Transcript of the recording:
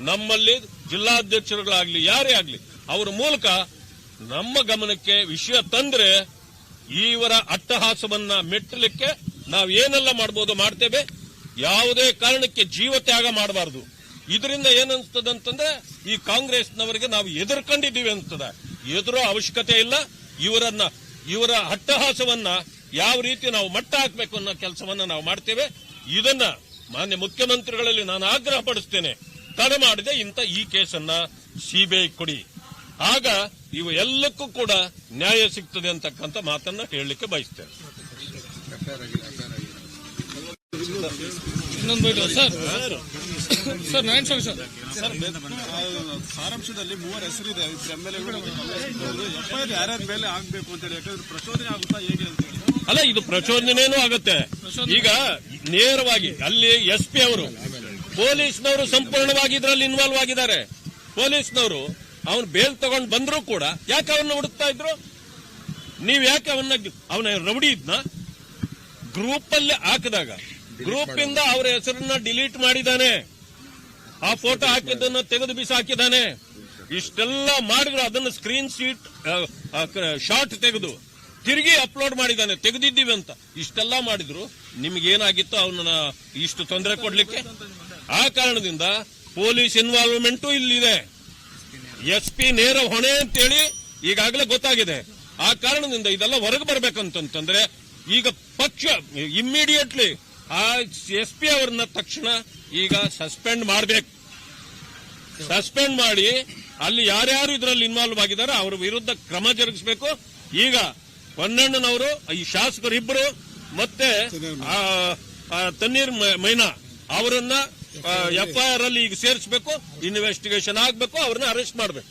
ನಮ್ಮಲ್ಲಿ ಜಿಲ್ಲಾಧ್ಯಕ್ಷರುಗಳಾಗ್ಲಿ, ಯಾರೇ ಆಗ್ಲಿ, ಅವರ ಮೂಲಕ ನಮ್ಮ ಗಮನಕ್ಕೆ ವಿಷಯ ತಂದ್ರೆ ಇವರ ಅಟ್ಟಹಾಸವನ್ನ ಮೆಟ್ಟಲಿಕ್ಕೆ ನಾವು ಏನೆಲ್ಲ ಮಾಡಬಹುದು ಮಾಡ್ತೇವೆ. ಯಾವುದೇ ಕಾರಣಕ್ಕೆ ಜೀವ ತ್ಯಾಗ ಮಾಡಬಾರದು. ಇದರಿಂದ ಏನನ್ಸ್ತದೆ ಅಂತಂದ್ರೆ ಈ ಕಾಂಗ್ರೆಸ್ನವರಿಗೆ ನಾವು ಎದುರ್ಕೊಂಡಿದ್ದೀವಿ ಅನ್ಸ್ತದೆ ಎದುರೋ ಅವಶ್ಯಕತೆ ಇಲ್ಲ. ಇವರನ್ನ, ಇವರ ಅಟ್ಟಹಾಸವನ್ನ ಯಾವ ರೀತಿ ನಾವು ಮಟ್ಟ ಹಾಕಬೇಕು ಅನ್ನೋ ಕೆಲಸವನ್ನ ನಾವು ಮಾಡ್ತೇವೆ. ಇದನ್ನ ಮಾನ್ಯ ಮುಖ್ಯಮಂತ್ರಿಗಳಲ್ಲಿ ನಾನು ಆಗ್ರಹ ಪಡಿಸ್ತೇನೆ ತಡೆ ಮಾಡಿದೆ ಇಂಥ ಈ ಕೇಸನ್ನ ಸಿಬಿಐ ಕೊಡಿ. ಆಗ ಇವು ಎಲ್ಲಕ್ಕೂ ಕೂಡ ನ್ಯಾಯ ಸಿಗ್ತದೆ ಅಂತಕ್ಕಂಥ ಮಾತನ್ನ ಹೇಳಲಿಕ್ಕೆ ಬಯಸ್ತೇನೆ. ಇನ್ನೊಂದು bite sir. Sir Narayana Swamy sir. ಸಾರಾಂಶದಲ್ಲಿ ಮೂವರ ಹೆಸರಿದೆ. ಇಬ್ಬರು ಎಂ ಎಲ್ ಎಗಳು ಎಫ್ಐಆರ್ ಯಾರ್ಯಾರ ಮೇಲೆ ಆಗ್ಬೇಕು ಅಂತ ಹೇಳಿ ಯಾಕಂದ್ರೆ ಪ್ರಚೋದನೆ ಆಗುತ್ತಾ ಹೇಗೆ ಅಂತ ಹೇಳಿ. ಅಲ್ಲ ಇದು ಪ್ರಚೋದನೆನೂ ಆಗುತ್ತೆ. ಈಗ ನೇರವಾಗಿ ಅಲ್ಲಿ ಎಸ್ ಪಿ ಅವರು ಪೊಲೀಸ್ನವರು ಸಂಪೂರ್ಣವಾಗಿ ಇದರಲ್ಲಿ ಇನ್ವಾಲ್ವ್ ಆಗಿದ್ದಾರೆ. ಪೊಲೀಸ್ನವರು ಅವನು ಬೇಲ್ ತಗೊಂಡು ಬಂದರೂ ಕೂಡ ಯಾಕೆ ಅವನ್ನ ಹುಡುಕ್ತಾ ಇದ್ರು? ನೀವ್ ಯಾಕೆ ಅವನ್ನ ಅವನ ರೌಡಿ ಇದ್ನ? ಗ್ರೂಪ್ ಅಲ್ಲಿ ಹಾಕಿದಾಗ ಗ್ರೂಪ್ ಇಂದ ಅವರ ಹೆಸರನ್ನ ಡಿಲೀಟ್ ಮಾಡಿದಾನೆ. ಆ ಫೋಟೋ ಹಾಕಿದ್ದನ್ನು ತೆಗೆದು ಬಿಸಾಕಿದ್ದಾನೆ ಇಷ್ಟೆಲ್ಲ ಮಾಡಿದ್ರು, ಅದನ್ನ ಸ್ಕ್ರೀನ್ ಶೀಟ್ ಶಾರ್ಟ್ ತೆಗೆದು. ತಿರುಗಿ ಅಪ್ಲೋಡ್ ಮಾಡಿದ್ದಾನೆ. ತೆಗೆದಿದ್ದೀವಿ ಅಂತ. ಇಷ್ಟೆಲ್ಲ ಮಾಡಿದ್ರು. ನಿಮ್ಗೇನಾಗಿತ್ತು ಅವನನ್ನ ಇಷ್ಟು ತೊಂದರೆ ಕೊಡ್ಲಿಕ್ಕೆ? ಆ ಕಾರಣದಿಂದ ಪೊಲೀಸ್ ಇನ್ವಾಲ್ವ್ಮೆಂಟು ಇಲ್ಲಿದೆ. ಎಸ್ ಪಿ ನೇರ ಹೊಣೆ ಅಂತೇಳಿ ಈಗಾಗಲೇ ಗೊತ್ತಾಗಿದೆ. ಆ ಕಾರಣದಿಂದ ಇದೆಲ್ಲ ಹೊರಗೆ ಬರ್ಬೇಕಂತಂದ್ರೆ ಈಗ ಪಕ್ಷ ಇಮ್ಮಿಡಿಯೇಟ್ಲಿ ಆ ಎಸ್ ಪಿ ಅವ್ರನ್ನ ತಕ್ಷಣ ಈಗ ಸಸ್ಪೆಂಡ್ ಮಾಡಬೇಕು. ಸಸ್ಪೆಂಡ್ ಮಾಡಿ ಅಲ್ಲಿ ಯಾರ್ಯಾರು ಇದರಲ್ಲಿ ಇನ್ವಾಲ್ವ್ ಆಗಿದ್ದಾರೆ ಅವರ ವಿರುದ್ಧ ಕ್ರಮ ಜರುಗಿಸಬೇಕು. ಈಗ ಹೊನ್ನಣ್ಣನವರು ಈ ಶಾಸಕರು ಇಬ್ಬರು ಮತ್ತೆ ತಣ್ಣೀರ್ ಮೈನಾ ಅವರನ್ನ ಎಫ್ಐಆರ್ ಅಲ್ಲಿ ಈಗ ಸೇರಿಸಬೇಕು ಇನ್ವೆಸ್ಟಿಗೇಷನ್ ಆಗ್ಬೇಕು, ಅವ್ರನ್ನ ಅರೆಸ್ಟ್ ಮಾಡಬೇಕು.